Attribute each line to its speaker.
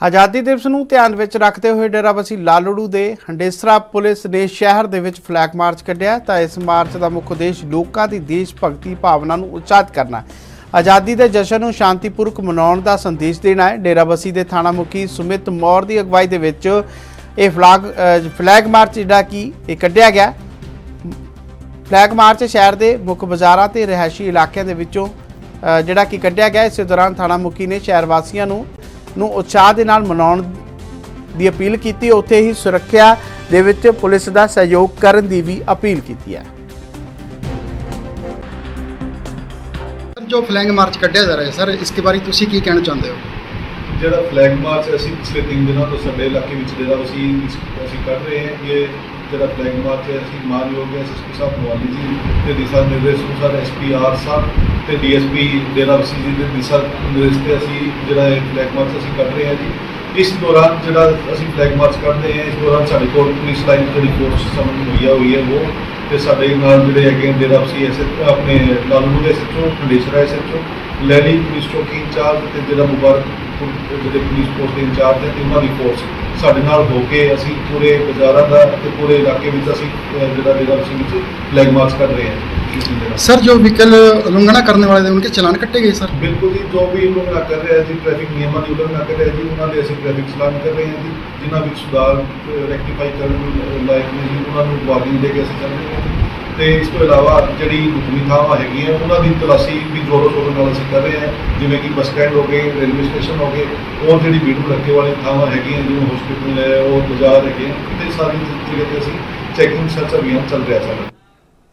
Speaker 1: ਆਜ਼ਾਦੀ ਦਿਵਸ ਨੂੰ ਧਿਆਨ ਵਿੱਚ ਰੱਖਦੇ ਹੋਏ ਡੇਰਾਬੱਸੀ ਲਾਲੜੂ ਦੇ ਹੰਡੇਸਰਾ ਪੁਲਿਸ ਨੇ ਸ਼ਹਿਰ ਦੇ ਵਿੱਚ ਫਲੈਗ ਮਾਰਚ ਕੱਢਿਆ ਤਾਂ ਇਸ ਮਾਰਚ ਦਾ ਮੁੱਖ ਉਦੇਸ਼ ਲੋਕਾਂ ਦੀ ਦੇਸ਼ ਭਗਤੀ ਭਾਵਨਾ ਨੂੰ ਉਤਸ਼ਾਹਿਤ ਕਰਨਾ ਆਜ਼ਾਦੀ ਦੇ ਜਸ਼ਨ ਨੂੰ ਸ਼ਾਂਤੀਪੂਰਵਕ ਮਨਾਉਣ ਦਾ ਸੰਦੇਸ਼ ਦੇਣਾ ਹੈ। ਡੇਰਾਬੱਸੀ ਦੇ ਥਾਣਾ ਮੁਖੀ ਸੁਮਿਤ ਮੌਰ ਦੀ ਅਗਵਾਈ ਦੇ ਵਿੱਚ ਇਹ ਫਲੈਗ ਫਲੈਗ ਮਾਰਚ ਜਿਹੜਾ ਕਿ ਇਹ ਕੱਢਿਆ ਗਿਆ ਫਲੈਗ ਮਾਰਚ ਸ਼ਹਿਰ ਦੇ ਮੁੱਖ ਬਾਜ਼ਾਰਾਂ ਤੇ ਰਿਹਾਇਸ਼ੀ ਇਲਾਕਿਆਂ ਦੇ ਵਿੱਚੋਂ ਜਿਹੜਾ ਕਿ ਕੱਢਿਆ ਗਿਆ ਇਸੇ ਦੌਰਾਨ ਥਾਣਾ ਮੁਖੀ ਨੇ ਸ਼ਹਿਰ ਵਾਸੀਆਂ ਨੂੰ ਨੂੰ ਉਤਸ਼ਾਹ ਦੇ ਨਾਲ ਮਨਾਉਣ ਦੀ ਅਪੀਲ ਕੀਤੀ, ਉੱਥੇ ਹੀ ਸੁਰੱਖਿਆ ਦੇ ਵਿੱਚ ਪੁਲਿਸ ਦਾ ਸਹਿਯੋਗ ਕਰਨ ਦੀ ਵੀ ਅਪੀਲ ਕੀਤੀ ਹੈ।
Speaker 2: ਜੋ ਫਲੈਂਗ ਮਾਰਚ ਕੱਢਿਆ ਜਾ ਰਿਹਾ ਹੈ ਸਰ ਇਸ ਦੇ ਬਾਰੇ ਤੁਸੀਂ ਕੀ ਕਹਿਣਾ ਚਾਹੁੰਦੇ ਹੋ?
Speaker 3: ਜਿਹੜਾ ਫਲੈਗ ਮਾਰਚ ਅਸੀਂ ਪਿਛਲੇ ਤਿੰਨ ਦਿਨਾਂ ਤੋਂ ਸਾਡੇ ਇਲਾਕੇ ਵਿੱਚ ਜਿਹੜਾ ਅਸੀਂ ਅਸੀਂ ਕਰ ਰਹੇ ਹਾਂ, ਇਹ ਜਿਹੜਾ ਫਲੈਗ ਮਾਰਚ ਹੈ, ਅਸੀਂ ਮਾਨਯੋਗ ਐਸਐਸਪੀ ਸਾਹਿਬ ਮੋਹਾਲੀ ਜੀ ਤੇ ਦਿਸ਼ਾ ਨਿਰਦੇਸ਼ ਅਨੁਸਾਰ ਐਸਪੀਆਰ ਸਾਹਿਬ ਤੇ ਡੀਐਸਪੀ ਵਸੀ ਜੀ ਦੇ ਦਿਸ਼ਾ ਨਿਰਦੇਸ਼ ਤੇ ਅਸੀਂ ਜਿਹੜਾ ਇਹ ਫਲੈਗ ਮਾਰਚ ਅਸੀਂ ਕਰ ਰਹੇ ਹਾਂ ਜੀ। ਇਸ ਦੌਰਾਨ ਜਿਹੜਾ ਅਸੀਂ ਫਲੈਗ ਮਾਰਚ ਕਰਦੇ ਹਾਂ, ਇਸ ਦੌਰਾਨ ਸਾਡੇ ਕੋਲ ਪੁਲਿਸ ਲਾਈਨ ਜਿਹੜੀ ਫੋਰਸ ਸਾਨੂੰ ਮੁਹੱਈਆ ਹੋਈ ਹੈ, ਉਹ ਤੇ ਸਾਡੇ ਨਾਲ ਜਿਹੜੇ ਹੈਗੇ ਡੇਰਾ ਡੇਰਾਬੱਸੀ ਐਸ ਆਪਣੇ ਲਾਲੂ ਦੇ ਐਸਐਚਓ ਖੰਡੇਸ਼ਰਾ ਐਸਐਚਓ ਲੈਣੀ ਪੁਲਿਸ ਚੌਕੀ ਇੰਚਾਰਜ ਤੇ ਜਿਹੜਾ ਮੁਬਾਰਕ ਜਿਹੜੇ ਪੁਲਿਸ ਪੋਸਟ ਦੇ ਇੰਚਾਰਜ ਨੇ ਤੇ ਉਹਨਾਂ ਦੀ ਫੋਰਸ ਸਾਡੇ ਨਾਲ ਹੋ ਕੇ ਅਸੀਂ ਪੂਰੇ ਬਾਜ਼ਾਰਾਂ ਦਾ ਤੇ ਪੂਰੇ ਇਲਾਕੇ ਵਿੱਚ ਅਸੀਂ ਜਿਹੜਾ ਜਿਹੜਾ ਅਸੀਂ ਵਿੱਚ ਫਲੈਗ ਮਾਰਚ ਕਰ ਰਹੇ ਹਾਂ।
Speaker 2: ਸਰ ਜੋ ਵਹੀਕਲ ਉਲੰਘਣਾ ਕਰਨ ਵਾਲੇ ਨੇ ਉਹਨਾਂ ਚਲਾਨ ਕੱਟੇ ਗਏ ਸਰ?
Speaker 3: ਬਿਲਕੁਲ ਜੀ ਜੋ ਵੀ ਉਲੰਘਣਾ ਕਰ ਰਿਹਾ ਜੀ ਟ੍ਰੈਫਿਕ ਨਿਯਮਾਂ ਦੀ ਉਲੰਘਣਾ ਕਰ ਰਿਹਾ ਜੀ ਉਹਨਾਂ ਦੇ ਅਸੀਂ ਟ੍ਰੈਫਿਕ ਚਲਾਨ ਕਰ ਰਹੇ ਹਾਂ ਜੀ ਜਿਨ੍ਹਾਂ ਵਿੱਚ ਸੁਧਾਰ ਰੈਕਟੀਫਾਈ ਕਰਨ ਲਾਇਕ ਨਹੀਂ ਉਹਨਾਂ ਨੂੰ ਵਾਰਨਿੰਗ ਦੇ ਕੇ ਅਸੀਂ ਚੱਲ ਰਹੇ ਹਾਂ ਤੇ ਇਸ ਤੋਂ ਇਲਾਵਾ ਜਿਹੜੀ ਲੁਕਵੀਂ ਥਾਵਾਂ ਹੈਗੀਆਂ ਉਹਨਾਂ ਦੀ ਤਲਾਸ਼ੀ ਵੀ ਜ਼ੋਰੋ ਸ਼ੋਰੋ ਨਾਲ ਅਸੀਂ ਕਰ ਰਹੇ ਹਾਂ ਜਿਵੇਂ ਕਿ ਬੱਸ ਸਟੈਂਡ ਹੋ ਗਏ ਰੇਲਵੇ ਸਟੇਸ਼ਨ ਹੋ ਗਏ ਹੋਰ ਜਿਹੜੀ ਭੀੜ ਭੜੱਕੇ ਵਾਲੀ ਥਾਵਾਂ ਹੈਗੀਆਂ ਜਿਵੇਂ ਹਸਪੀਟਲ ਹੈ ਉਹ ਬਾਜ਼ਾਰ ਹੈਗੇ ਆ, ਤੇ ਸਾਰੀ ਜਗ੍ਹਾ ਤੇ ਅਸੀਂ ਚੈਕਿੰਗ ਸਰਚ ਅਭਿਆਨ ਚੱਲ ਰਿਹਾ ਸਾਡਾ।